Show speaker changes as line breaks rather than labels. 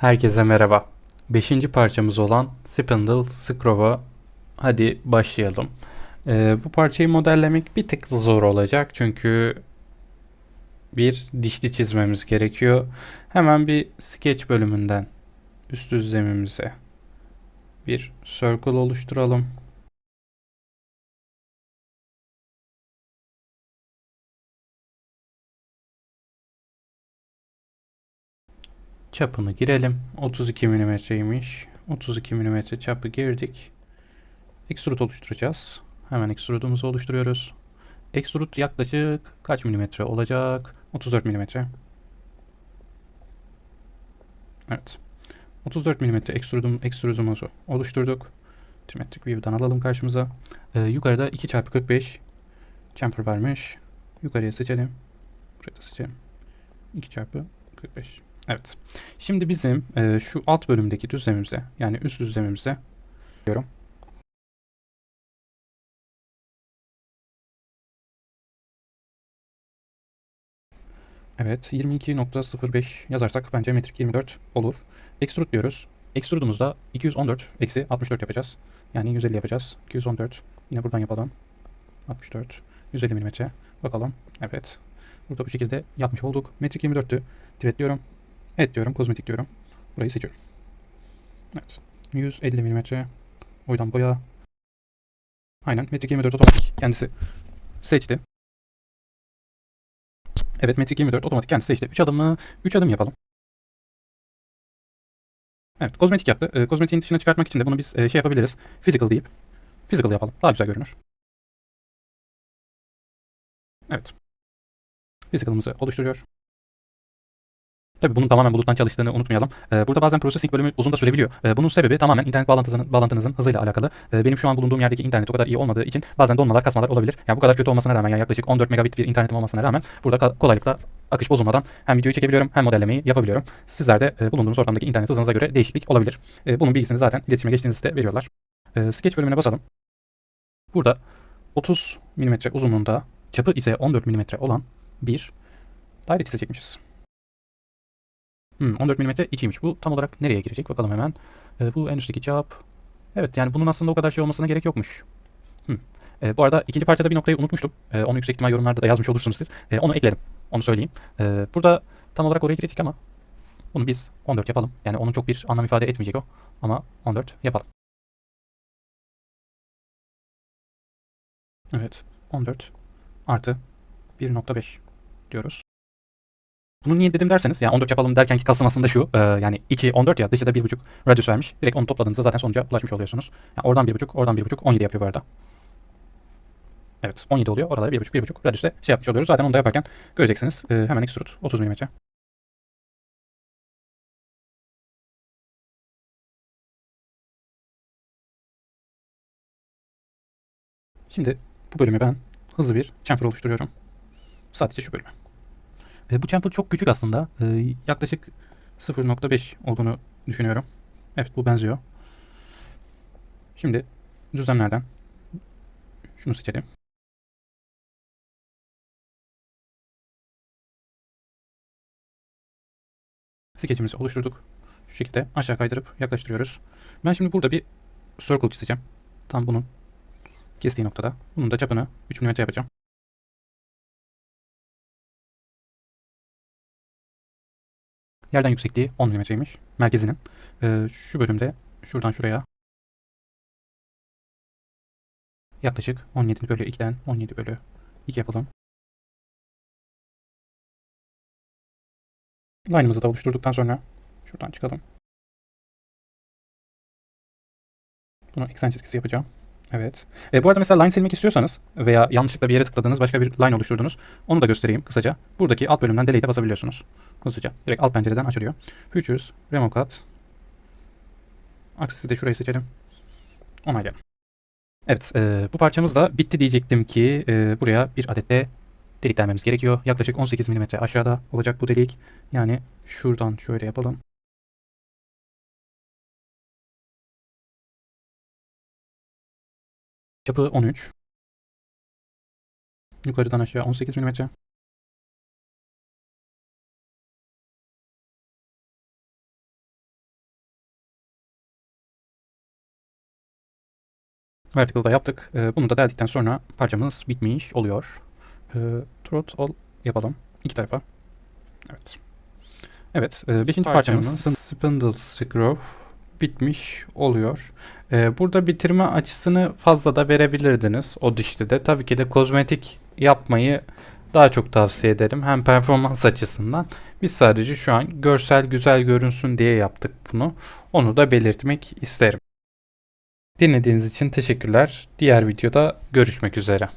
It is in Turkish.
Herkese merhaba. Beşinci parçamız olan Spindle Scrow'a hadi başlayalım. Ee, bu parçayı modellemek bir tık zor olacak çünkü bir dişli çizmemiz gerekiyor. Hemen bir sketch bölümünden üst düzlemimize bir circle oluşturalım. Çapını girelim. 32 mm'ymiş. 32 mm çapı girdik. Extrude oluşturacağız. Hemen extrude'umuzu oluşturuyoruz. Extrude yaklaşık kaç milimetre olacak? 34 milimetre. Evet. 34 milimetre extrude'um, extrude'umuzu oluşturduk. Trimetric view'dan alalım karşımıza. Ee, yukarıda 2 çarpı 45 chamfer varmış. Yukarıya seçelim. Buraya da seçelim. 2 çarpı 45. Evet. Şimdi bizim e, şu alt bölümdeki düzlemimize yani üst düzlemimize diyorum. Evet 22.05 yazarsak bence metrik 24 olur. Extrude diyoruz. Extrude'umuzda 214 eksi 64 yapacağız. Yani 150 yapacağız. 214 yine buradan yapalım. 64 150 milimetre. Bakalım. Evet. Burada bu şekilde yapmış olduk. Metrik 24'tü. Tiret diyorum. Evet diyorum. Kozmetik diyorum. Burayı seçiyorum. Evet. 150 mm. Boydan boya. Aynen. Metrik 24 otomatik kendisi seçti. Evet metrik 24 otomatik kendisi seçti. 3 adım mı? 3 adım yapalım. Evet kozmetik yaptı. E, kozmetiğin dışına çıkartmak için de bunu biz e, şey yapabiliriz. Physical deyip physical yapalım. Daha güzel görünür. Evet. Physical'ımızı oluşturuyor. Tabii bunun tamamen buluttan çalıştığını unutmayalım. Ee, burada bazen processing bölümü uzun da sürebiliyor. Ee, bunun sebebi tamamen internet bağlantısının, bağlantınızın hızıyla alakalı. Ee, benim şu an bulunduğum yerdeki internet o kadar iyi olmadığı için bazen donmalar, kasmalar olabilir. Yani bu kadar kötü olmasına rağmen yani yaklaşık 14 megabit bir internetim olmasına rağmen burada kolaylıkla akış bozulmadan hem videoyu çekebiliyorum hem modellemeyi yapabiliyorum. Sizler de e, bulunduğunuz ortamdaki internet hızınıza göre değişiklik olabilir. E, bunun bilgisini zaten iletişime geçtiğinizde veriyorlar. E, sketch bölümüne basalım. Burada 30 mm uzunluğunda çapı ise 14 mm olan bir daire çizecekmişiz. Hmm, 14 mm içiymiş. Bu tam olarak nereye girecek? Bakalım hemen. Ee, bu en üstteki çap. Evet yani bunun aslında o kadar şey olmasına gerek yokmuş. Hmm. Ee, bu arada ikinci parçada bir noktayı unutmuştum. Ee, onu yüksek ihtimal yorumlarda da yazmış olursunuz siz. Ee, onu eklerim. Onu söyleyeyim. Ee, burada tam olarak oraya girecek ama bunu biz 14 yapalım. Yani onun çok bir anlam ifade etmeyecek o. Ama 14 yapalım. Evet. 14 artı 1.5 diyoruz. Bunu niye dedim derseniz yani 14 yapalım derken ki kastım aslında şu e, yani 2 14 ya dışarıda 1.5 radyus vermiş. Direkt onu topladığınızda zaten sonuca ulaşmış oluyorsunuz. Yani oradan 1.5 oradan 1.5 17 yapıyor bu arada. Evet 17 oluyor. Oralara 1.5 1.5 radyüste şey yapmış oluyoruz. Zaten onu da yaparken göreceksiniz. E, hemen extrude 30 mm. Şimdi bu bölümü ben hızlı bir chamfer oluşturuyorum. Sadece şu bölümü. E, bu chamfer çok küçük aslında. E, yaklaşık 0.5 olduğunu düşünüyorum. Evet bu benziyor. Şimdi düzlemlerden şunu seçelim. Sketchimizi oluşturduk. Şu şekilde aşağı kaydırıp yaklaştırıyoruz. Ben şimdi burada bir circle çizeceğim. Tam bunun kestiği noktada. Bunun da çapını 3 mm yapacağım. Yerden yüksekliği 10 mm'ymiş merkezinin. Ee, şu bölümde şuradan şuraya yaklaşık 17 bölü 2'den 17 bölü 2 yapalım. Line'ımızı da oluşturduktan sonra şuradan çıkalım. Bunu eksen çizgisi yapacağım. Evet. E, bu arada mesela line silmek istiyorsanız veya yanlışlıkla bir yere tıkladığınız başka bir line oluşturdunuz. Onu da göstereyim kısaca. Buradaki alt bölümden delete'e basabiliyorsunuz. Hızlıca. Direkt alt pencereden açılıyor. Features, Remove Cut. Aksisi de şurayı seçelim. Onaylayalım. Evet, e, bu parçamız da bitti diyecektim ki e, buraya bir adet de delik delmemiz gerekiyor. Yaklaşık 18 mm aşağıda olacak bu delik. Yani şuradan şöyle yapalım. Çapı 13. Yukarıdan aşağı 18 mm. Vertical'da yaptık. Ee, bunu da deldikten sonra parçamız bitmiş oluyor. Ee, Trot all yapalım. İki tarafa. Evet. Evet. Ee, beşinci parçamız,
parçamız
Spindle Screw bitmiş oluyor. E, burada bitirme açısını fazla da verebilirdiniz o dişli de. Tabii ki de kozmetik yapmayı daha çok tavsiye ederim. Hem performans açısından. Biz sadece şu an görsel güzel görünsün diye yaptık bunu. Onu da belirtmek isterim. Dinlediğiniz için teşekkürler. Diğer videoda görüşmek üzere.